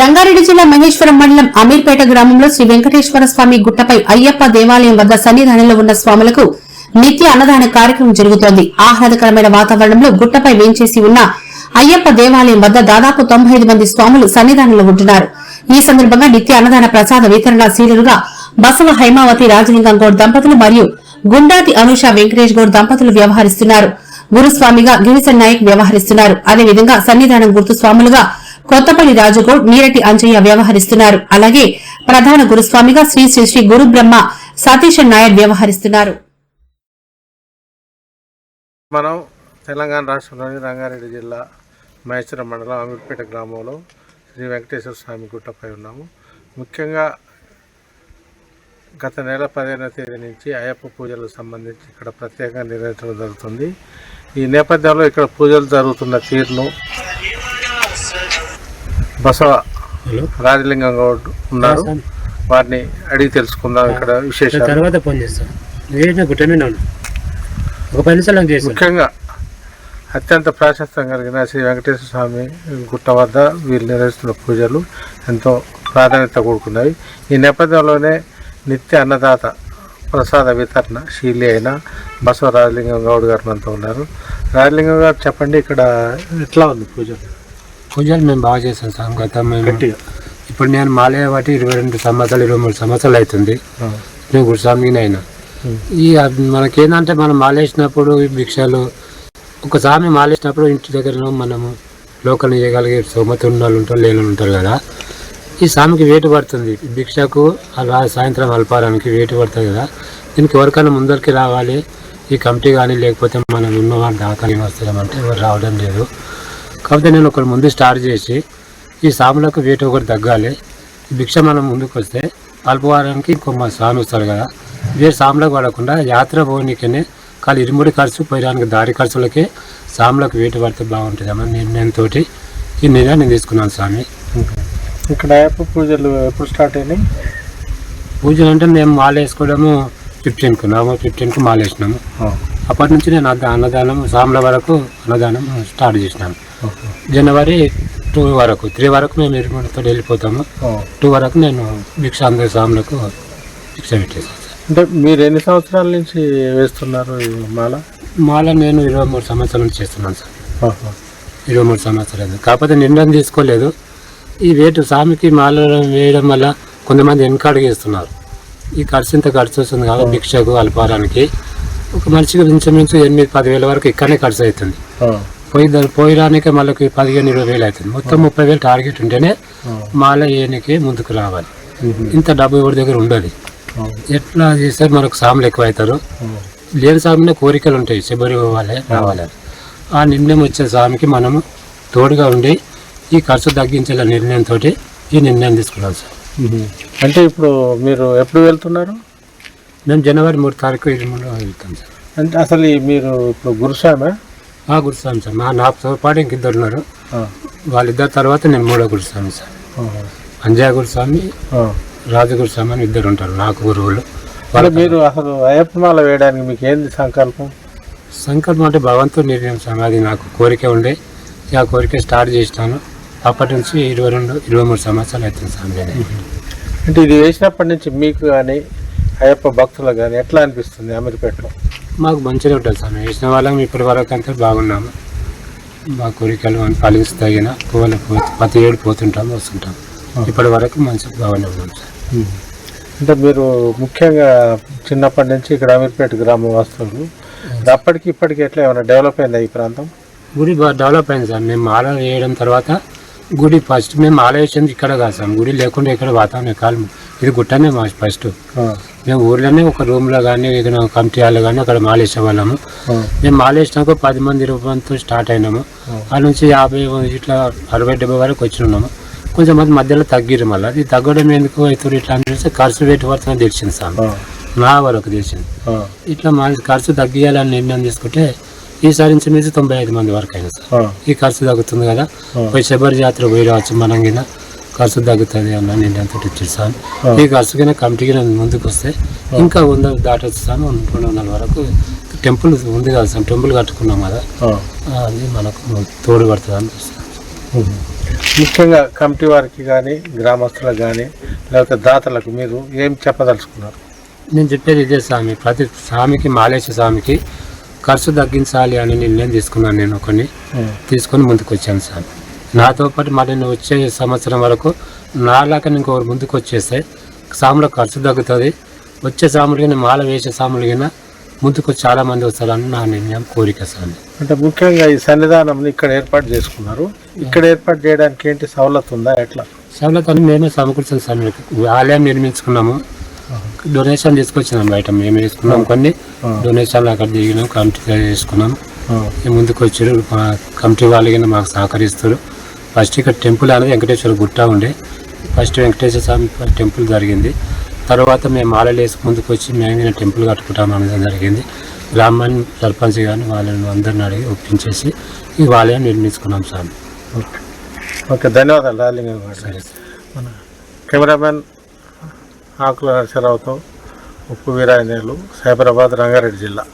రంగారెడ్డి జిల్లా మహేశ్వరం మండలం అమీర్పేట గ్రామంలో శ్రీ వెంకటేశ్వర స్వామి గుట్టపై అయ్యప్ప దేవాలయం వద్ద సన్నిధానంలో ఉన్న స్వాములకు నిత్య అన్నదాన కార్యక్రమం జరుగుతోంది. ఆహ్లాదకరమైన వాతావరణంలో గుట్టపై వేంచేసి ఉన్న అయ్యప్ప దేవాలయం వద్ద దాదాపు తొంభై ఐదు మంది స్వాములు సన్నిధానంలో ఉంటున్నారు. ఈ సందర్భంగా నిత్య అన్నదాన ప్రసాద వితరణ శీలుగా బసవ హైమావతి రాజలింగం గౌడ్ దంపతులు మరియు గుండాతి అనుష వెంకటేష్ గౌడ్ దంపతులు వ్యవహరిస్తున్నారు. గురుస్వామిగా గిరిశన్ నాయక్ వ్యవహరిస్తున్నారు. అదేవిధంగా సన్నిధానం గుర్తు స్వాములుగా కొత్తపల్లి రాజుగౌడ్ నీరటి అంజయ్య వ్యవహరిస్తున్నారు. అలాగే ప్రధాన గురుస్వామిగా శ్రీ శ్రీ శ్రీ గురుబ్రహ్మ సతీష్ నాయర్ వ్యవహరిస్తున్నారు. మనం తెలంగాణ రాష్ట్రంలోని రంగారెడ్డి జిల్లా మహేశ్వరం మండలం అమీర్పేట గ్రామంలో శ్రీ వెంకటేశ్వర స్వామి గుట్టపై ఉన్నాము. ముఖ్యంగా గత నెల పదిహేనవ తేదీ నుంచి అయ్యప్ప పూజలకు సంబంధించి ఇక్కడ ప్రత్యేకంగా నిర్వహించడం జరుగుతుంది. ఈ నేపథ్యంలో ఇక్కడ పూజలు జరుగుతున్న తీరును బసవ రాజలింగం గౌడ్ ఉన్నారు. వారిని అడిగి తెలుసుకుందాం ఇక్కడ విశేషాలు. తర్వాత ఫోన్ చేస్తాను ఒక పది నిమిషాలు ముఖ్యంగా అత్యంత ప్రాశస్త్యం కలిగిన శ్రీ వెంకటేశ్వర స్వామి గుట్ట వద్ద వీళ్ళు నిర్వహిస్తున్న పూజలు ఎంతో ప్రాధాన్యత కూడుకున్నవి ఈ నేపథ్యంలోనే నిత్య అన్నదాత ప్రసాద వితరణ శీలి అయిన బసవ రాజలింగం గౌడ్ గారు మనతో ఉన్నారు. రాజలింగం గారు చెప్పండి ఇక్కడ ఎట్లా ఉంది పూజ? పూజలు మేము బాగా చేస్తాం సార్ గత మేము ఇప్పుడు నేను మాలయ బట్టి ఇరవై రెండు సంవత్సరాలు ఇరవై మూడు సంవత్సరాలు అవుతుంది. నేను గురుస్వామిని అయినా. ఈ మనకేందంటే మనం మాలేసినప్పుడు భిక్షలు ఒక స్వామి మాలేసినప్పుడు ఇంటి దగ్గర మనము లోకల్ చేయగలిగే సోమతి ఉన్న వాళ్ళు ఉంటారు లేని ఉంటారు కదా. ఈ స్వామికి వేటు పడుతుంది. భిక్షకు అలా సాయంత్రం అల్పారానికి వేటు పడుతుంది కదా. దీనికి ఎవరికైనా ముందరికి రావాలి. ఈ కమిటీ కానీ లేకపోతే మనం ఉన్నవాళ్ళు దాకా వస్తామంటే ఎవరు రావడం లేదు. కాకపోతే నేను ఒకరు ముందు స్టార్ట్ చేసి ఈ స్వాములకు వేటు ఒకటి తగ్గాలి. భిక్ష మనం ముందుకు వస్తే అల్పవారానికి ఇంకో మా స్వామి వస్తారు కదా. వేరే స్వాములకు పడకుండా యాత్ర పోనీకనే కాదు ఇరుముడి ఖర్చు పోయడానికి దారి ఖర్చులకే స్వాములకు వేటు పడితే బాగుంటుంది. అన్న నిర్ణయంతో ఈ నిర్ణయం నేను తీసుకున్నాను స్వామి. ఇక్కడ పూజలు ఎప్పుడు స్టార్ట్ అయినాయి? పూజలు అంటే మేము మాల వేసుకోవడము ఫిఫ్టీన్కు నవంబర్ ఫిఫ్టీన్కు మాల వేసినాము అప్పటి నుంచి నేను అన్న- అన్నదానం స్వాముల వరకు అన్నదానం స్టార్ట్ చేసినాను. జనవరి టూ వరకు త్రీ వరకు మేము ఇరుముడితో వెళ్ళిపోతాము. టూ వరకు నేను భిక్ష అందరి స్వాములకు భిక్ష పెట్టేసాను అంటే మీరు ఎన్ని సంవత్సరాల నుంచి వేస్తున్నారు మాల? మాల నేను ఇరవై మూడు సంవత్సరాల నుంచి చేస్తున్నాను సార్. ఇరవై మూడు సంవత్సరాలు. కాకపోతే నిర్ణయం తీసుకోలేదు ఈ వేటు స్వామికి మాల వేయడం వల్ల కొంతమంది వెనకాడుగు వేస్తున్నారు ఈ ఖర్చు ఇంత ఖర్చు వస్తుంది కాబట్టి భిక్షకు అల్పారానికి ఒక మనిషికి ఇంచుమించు ఎనిమిది పదివేల వరకు ఇక్కడనే ఖర్చు అవుతుంది. పోయి పోయడానికే మళ్ళీ పదిహేను ఇరవై వేలు అవుతుంది. మొత్తం ముప్పై వేలు టార్గెట్ ఉంటేనే మాల వేయనికి ముందుకు రావాలి. ఇంత డబ్బు ఎవరి దగ్గర ఉండదు. ఎట్లా చేస్తే మనకు సాములు ఎక్కువ అవుతారు లేని స్వామినే కోరికలు ఉంటాయి. శబరి పోవాలి రావాలి. ఆ నిర్ణయం వచ్చే స్వామికి మనము తోడుగా ఉండి ఈ ఖర్చు తగ్గించేలా నిర్ణయంతో ఈ నిర్ణయం తీసుకున్నాం సార్. అంటే ఇప్పుడు మీరు ఎప్పుడు వెళ్తున్నారు? మేము జనవరి మూడు తారీఖు ఇరుములో వెళ్తాం సార్. అంటే అసలు ఈ మీరు ఇప్పుడు గురుస్వామి? ఆ గురుస్వామి సార్. మా నాతో పాటు ఇంక ఇద్దరు ఉన్నారు. వాళ్ళిద్దరు తర్వాత నేను మూడో గురుస్వామి సార్. అంజయ్ గురుస్వామి రాజు గురుస్వామి అని ఇద్దరు ఉంటారు నాకు గురువులు. అంటే మీరు అసలు అయ్యప్ప మాల వేయడానికి మీకు ఏంది సంకల్పం? సంకల్పం అంటే భగవంతుడు నిర్ణయం స్వామి అది నాకు కోరిక ఉండే. ఆ కోరిక స్టార్ట్ చేసినాను. అప్పటి నుంచి ఇరవై రెండు ఇరవై మూడు సంవత్సరాలు అవుతుంది స్వామి అంటే ఇది వేసినప్పటి నుంచి మీకు కానీ అయ్యప్ప భక్తులకు కానీ ఎట్లా అనిపిస్తుంది అమీర్పేటలో? మాకు మంచిగా ఉంటుంది స్వామి. వేసిన వాళ్ళం ఇప్పటి వరకు అంతా బాగున్నాము. మా కోరికలు అని ఫలిస్తాయి పువ్వులు ప్రతి ఏడు పోతుంటాం వస్తుంటాం ఇప్పటి వరకు మంచిగా బాగానే ఉన్నాం సార్. అంటే మీరు ముఖ్యంగా చిన్నప్పటి నుంచి ఇక్కడ అమీర్పేట గ్రామం వస్తున్నారు. అప్పటికి ఇప్పటికి ఎట్లా ఏమైనా డెవలప్ అయిందా ఈ ప్రాంతం? గుడి బాగా డెవలప్ అయింది సార్. మేము మాల వేయడం తర్వాత గుడి ఫస్ట్ మేము వేసింది ఇక్కడ కాదు సార్. గుడి లేకుండా ఇక్కడ వాతావరణం కాలం ఇది గుట్టనే మా ఫస్ట్ మేము ఊర్లోనే ఒక రూమ్లో కానీ ఏదైనా కమిటీ హాల్లో కానీ అక్కడ మాల వేసేవాళ్ళము మేము మాల వేసినాక పది మంది ఇరవై మందితో స్టార్ట్ అయినాము. ఆ. నుంచి యాభై ఇట్లా అరవై డెబ్బై వరకు వచ్చినాము కొంచెం మంది మధ్యలో తగ్గిరు మళ్ళీ. అది తగ్గడం ఎందుకు అవుతుంది ఇట్లా అని తెలిసి ఖర్చు పెట్టి పడుతుందని తెలిసింది సార్ నా వరకు తెలిసింది ఇట్లా మా ఖర్చు తగ్గియాలని నిర్ణయం తీసుకుంటే ఈసారి నుంచి మీద తొంభై ఐదు మంది వరకు అయినా సార్. ఈ ఖర్చు తగ్గుతుంది కదా. పోయి శబరి జాతర పోయి రావచ్చు మనం కింద ఖర్చు తగ్గుతుంది అన్న నిర్ణయంతో ఇచ్చారు సార్ ఈ ఖర్చు కింద కమిటీకి నేను ముందుకు వస్తే ఇంకా వంద దాటొచ్చు సార్ రెండు వందల వరకు టెంపుల్ ఉంది కదా సార్ టెంపుల్ కట్టుకున్నాం కదా. అది మనకు తోడు పడుతుంది అని చూస్తాను. ముఖ్యంగా కమిటీ వారికి కానీ గ్రామస్తులకు కానీ లేకపోతే దాతలకు మీరు ఏం చెప్పదలుచుకున్నారు? నేను చెప్పేది ఇదే స్వామి ప్రతి స్వామికి మాలేశ్వర స్వామికి ఖర్చు తగ్గించాలి అని నిర్ణయం తీసుకున్నాను నేను కొన్ని తీసుకొని ముందుకు వచ్చాను స్వామి. నాతో పాటు నేను వచ్చే సంవత్సరం వరకు నాలాగా ఇంకొకరు ముందుకు వచ్చేస్తే సాముల ఖర్చు తగ్గుతుంది. వచ్చే సాములు కానీ మాల వేసే సాములు కానీ ముందుకు చాలా మంది వస్తారని నా నిర్ణయం కోరిక స్వామి అంటే ముఖ్యంగా ఈ సన్నిధానం ఇక్కడ ఏర్పాటు చేసుకున్నారు. ఇక్కడ ఏర్పాటు చేయడానికి ఏంటి సవలతు ఉందా ఎట్లా? సవలతని మేమే సమకూర్చిన స్వామి ఆలయం నిర్మించుకున్నాము. డొనేషన్ తీసుకొచ్చినాం బయట. మేము వేసుకున్నాం కొన్ని. డొనేషన్లు అక్కడ దిగినాం కమిటీ చేసుకున్నాం ముందుకు వచ్చారు. కమిటీ వాళ్ళు మాకు సహకరిస్తారు. ఫస్ట్ ఇక్కడ టెంపుల్ అనేది వెంకటేశ్వర గుట్ట ఉండే. ఫస్ట్ వెంకటేశ్వర స్వామి టెంపుల్ జరిగింది. తర్వాత మేము మాలలు వేసి ముందుకు వచ్చి మేము టెంపుల్ కట్టుకుంటాం అనేది జరిగింది. గ్రామాన్ని సర్పంచ్ కానీ వాళ్ళని అందరిని అడిగి ఒప్పించేసి ఈ ఆలయం నిర్మించుకున్నాం స్వామి. ఓకే. ఓకే ధన్యవాదాలు డార్లింగ్ గారు. సరే మన కెమెరామెన్ ఆకుల నరసరావుతో ఉప్పు వీరాయనేలు సైబరాబాద్ రంగారెడ్డి జిల్లా.